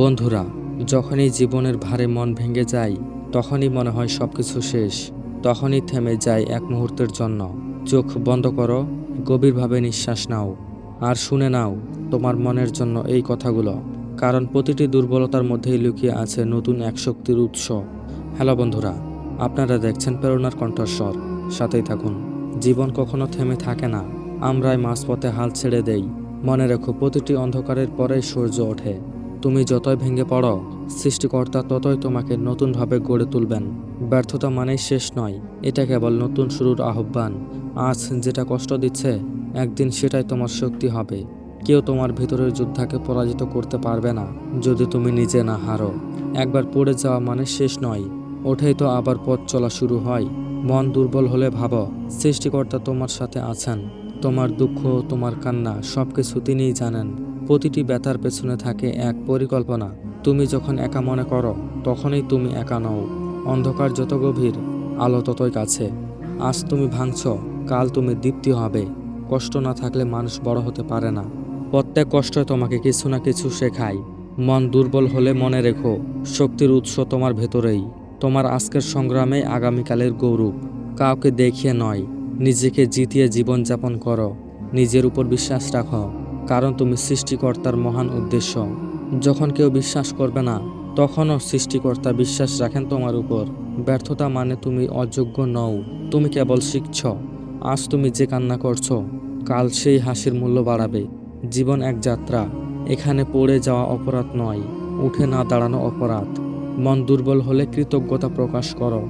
বন্ধুরা, যখনই জীবনের ভারে মন ভেঙে যায়, তখনই মনে হয় সব কিছু শেষ, তখনই থেমে যায় এক মুহূর্তের জন্য। চোখ বন্ধ করো, গভীরভাবে নিঃশ্বাস নাও, আর শুনে নাও তোমার মনের জন্য এই কথাগুলো, কারণ প্রতিটি দুর্বলতার মধ্যেই লুকিয়ে আছে নতুন এক শক্তির উৎস। হ্যালো বন্ধুরা, আপনারা দেখছেন প্রেরণার কণ্ঠস্বর, সাথেই থাকুন। জীবন কখনো থেমে থাকে না, আমরাই মাঝপথে হাল ছেড়ে দেই। মনে রেখো, প্রতিটি অন্ধকারের পরেই সূর্য ওঠে। তুমি যতই ভেঙে পড়ো, সৃষ্টিকর্তা ততই তোমাকে নতুনভাবে গড়ে তুলবেন। ব্যর্থতা মানেই শেষ নয়, এটা কেবল নতুন শুরুর আহ্বান। আজ যেটা কষ্ট দিচ্ছে, একদিন সেটাই তোমার শক্তি হবে। কেউ তোমার ভিতরের যোদ্ধাকে পরাজিত করতে পারবে না, যদি তুমি নিজে না হারো। একবার পড়ে যাওয়া মানে শেষ নয়, ওঠেই তো আবার পথ চলা শুরু হয়। মন দুর্বল হলে ভাবো, সৃষ্টিকর্তা তোমার সাথে আছেন। তোমার দুঃখ, তোমার কান্না সব কিছু তিনিই জানেন। প্রতিটি ব্যথার পেছনে থাকে এক পরিকল্পনা। তুমি যখন একা মনে করো, তখনই তুমি একা নও। অন্ধকার যত গভীর, আলো ততই কাছে। আজ তুমি ভাঙছ, কাল তুমি দীপ্তি হবে। কষ্ট না থাকলে মানুষ বড় হতে পারে না। প্রত্যেক কষ্ট তোমাকে কিছু না কিছু শেখায়। মন দুর্বল হলে মনে রেখো, শক্তির উৎস তোমার ভেতরেই। তোমার আজকের সংগ্রামে আগামীকালের গৌরব। কাউকে দেখিয়ে নয়, নিজেকে জিতিয়ে জীবনযাপন করো। নিজের উপর বিশ্বাস রাখো। কারণ তুমি সৃষ্টিকর্তার মহান উদ্দেশ্য। যখন কেউ বিশ্বাস করবে না, তখনও সৃষ্টিকর্তা বিশ্বাস রাখেন তোমার উপর। ব্যর্থতা মানে তুমি অযোগ্য নও, তুমি কেবল শিখছ। আজ তুমি যে কান্না করছ, কাল সেই হাসির মূল্য বাড়াবে। জীবন এক যাত্রা, এখানে পড়ে যাওয়া অপরাধ নয়, উঠে না দাঁড়ানো অপরাধ। মন দুর্বল হলে কৃতজ্ঞতা প্রকাশ করো,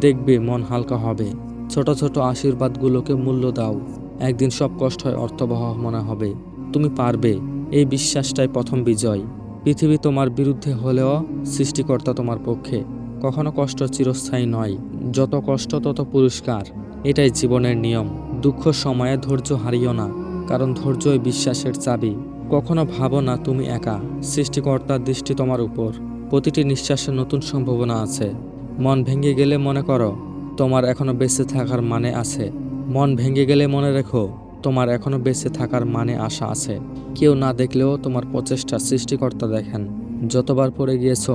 দেখবে মন হালকা হবে। ছোট ছোট আশীর্বাদগুলোকে মূল্য দাও, একদিন সব কষ্ট হয় অর্থবহ মনে হবে। তুমি পারবে। এই বিশ্বাসটাই প্রথম বিজয়। পৃথিবী তোমার বিরুদ্ধে হলেও সৃষ্টিকর্তা তোমার পক্ষে। কখনো কষ্ট চিরস্থায়ী নয়। যত কষ্ট, তত পুরস্কার। এটাই জীবনের নিয়ম। দুঃখ সময়ে ধৈর্য হারিও না, কারণ ধৈর্যই বিশ্বাসের চাবি। কখনো ভাবো না তুমি একা। সৃষ্টিকর্তার দৃষ্টি তোমার উপর। প্রতিটি নিঃশ্বাসে নতুন সম্ভাবনা আছে। মন ভেঙে গেলে মনে করো, তোমার এখনও বেঁচে থাকার মানে আছে। মন ভেঙে গেলে মনে রেখো তোমার এখনও বেঁচে থাকার মানে আশা আছে। কেউ না দেখলেও তোমার প্রচেষ্টা সৃষ্টিকর্তা দেখেন। যতবার পড়ে গিয়েছ,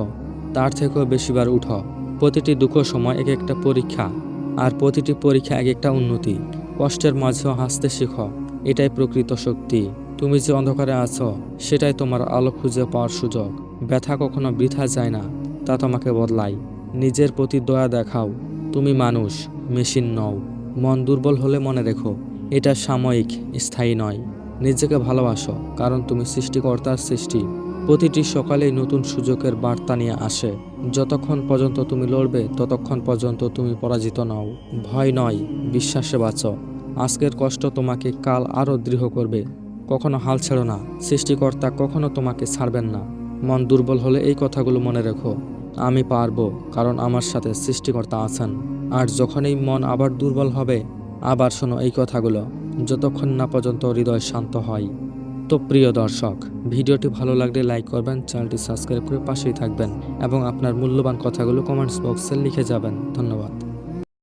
তার থেকেও বেশিবার উঠো। প্রতিটি দুঃখ সময় এক একটা পরীক্ষা, আর প্রতিটি পরীক্ষা এক একটা উন্নতি। কষ্টের মাঝেও হাসতে শিখো, এটাই প্রকৃত শক্তি। তুমি যে অন্ধকারে আছো, সেটাই তোমার আলো খুঁজে পাওয়ার সুযোগ। ব্যথা কখনো বৃথা যায় না, তা তোমাকে বদলায়। নিজের প্রতি দয়া দেখাও। তুমি মানুষ, মেশিন নও। মন দুর্বল হলে মনে রেখো এটা সাময়িক, স্থায়ী নয়। নিজেকে ভালোবাসো, কারণ তুমি সৃষ্টিকর্তার সৃষ্টি। প্রতিটি সকালেই নতুন সুযোগের বার্তা নিয়ে আসে। যতক্ষণ পর্যন্ত তুমি লড়বে, ততক্ষণ পর্যন্ত তুমি পরাজিত নও। ভয় নয়, বিশ্বাসে বাঁচো। আজকের কষ্ট তোমাকে কাল আরও দৃঢ় করবে। কখনো হাল ছেড়ো না, সৃষ্টিকর্তা কখনো তোমাকে ছাড়বেন না। মন দুর্বল হলে এই কথাগুলো মনে রেখো। আমি পারব, কারণ আমার সাথে সৃষ্টিকর্তা আছেন। আর যখনই মন আবার দুর্বল হবে আবার শোনো এই কথাগুলো, যতক্ষণ না পর্যন্ত হৃদয় শান্ত হয়। তো প্রিয় দর্শক, ভিডিওটি ভালো লাগলে লাইক করবেন, চ্যানেলটি সাবস্ক্রাইব করে পাশেই থাকবেন এবং আপনার মূল্যবান কথাগুলো কমেন্টস বক্সে লিখে যাবেন। ধন্যবাদ।